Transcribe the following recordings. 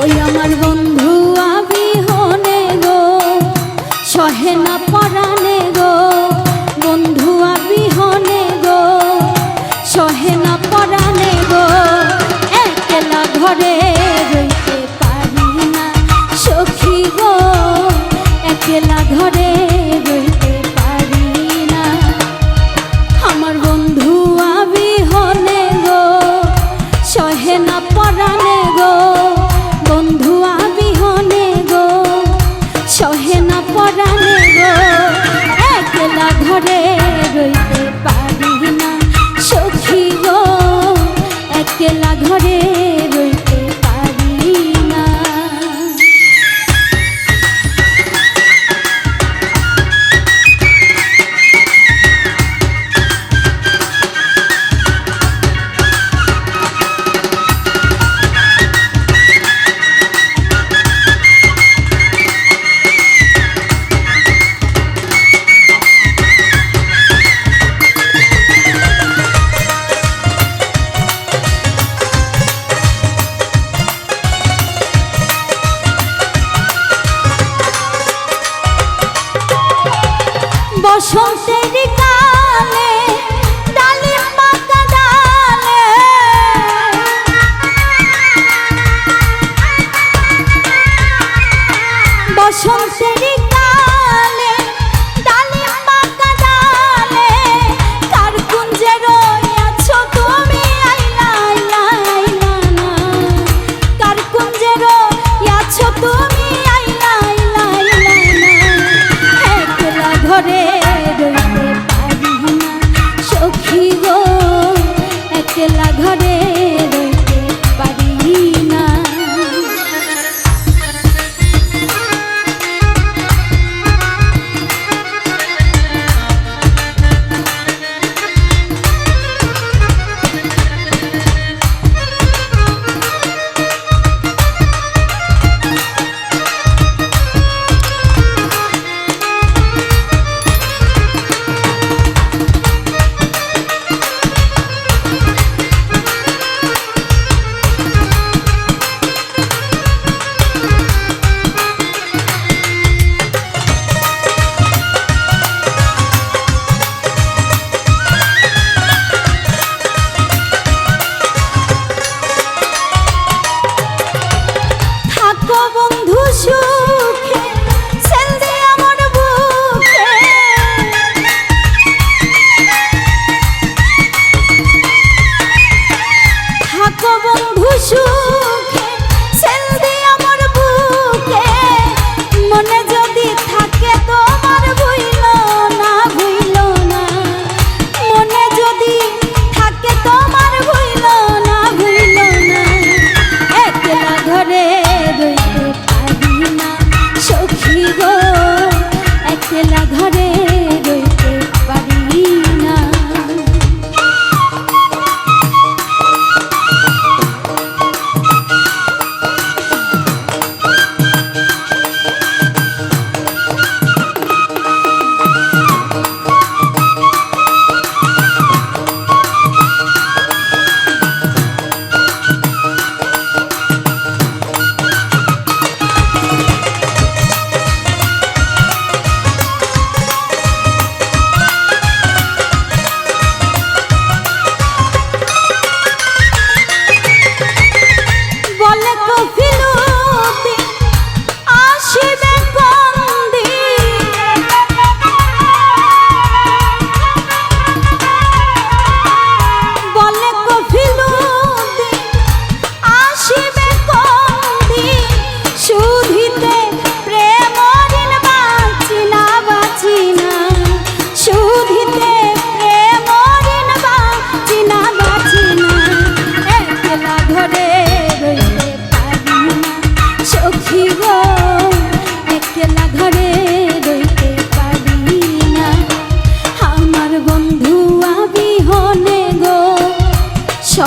ওই আমার বন্ধু আমি হনে গো। সহে না না পরাণে গো একলা ঘরে রইতে পারি না সখী গো একলা ঘরে রই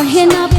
সহে না